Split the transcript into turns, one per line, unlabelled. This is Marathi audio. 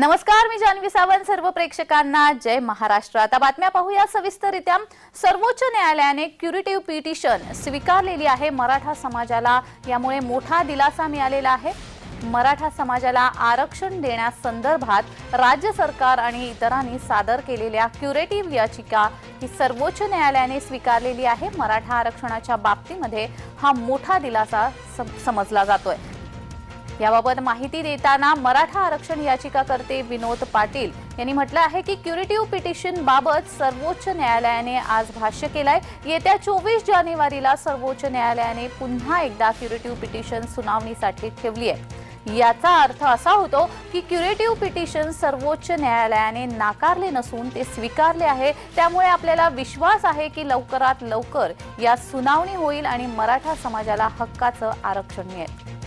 नमस्कार मी जान्हवी सावंत. सर्व प्रेक्षकांना जय महाराष्ट्र. आता बातम्या पाहूया. सविस्तरित्या सर्वोच्च न्यायालयाने क्युरिटिव्ह पिटिशन स्वीकारलेली आहे मराठा समाजाला. यामुळे मोठा दिलासा मिळालेला आहे. मराठा समाजाला आरक्षण देण्यासंदर्भात राज्य सरकार आणि इतरांनी सादर केलेल्या क्युरेटिव्ह याचिका ही सर्वोच्च न्यायालयाने स्वीकारलेली आहे. मराठा आरक्षणाच्या बाबतीमध्ये हा मोठा दिलासा सम- समजला जातोय. याबाबत माहिती देताना मराठा आरक्षण याचिकाकर्ते विनोद पाटील यांनी म्हटलं आहे की क्युरेटिव्ह पिटिशन बाबत सर्वोच्च न्यायालयाने आज भाष्य केलंय. येत्या चोवीस जानेवारीला सर्वोच्च न्यायालयाने पुन्हा एकदा क्युरेटिव्ह पिटिशन सुनावणीसाठी ठेवली आहे. याचा अर्थ असा होतो की क्युरेटिव्ह पिटिशन सर्वोच्च न्यायालयाने नाकारले नसून ते स्वीकारले आहे. त्यामुळे आपल्याला विश्वास आहे की लवकरात लवकर या सुनावणी होईल आणि मराठा समाजाला हक्काचं आरक्षण मिळेल.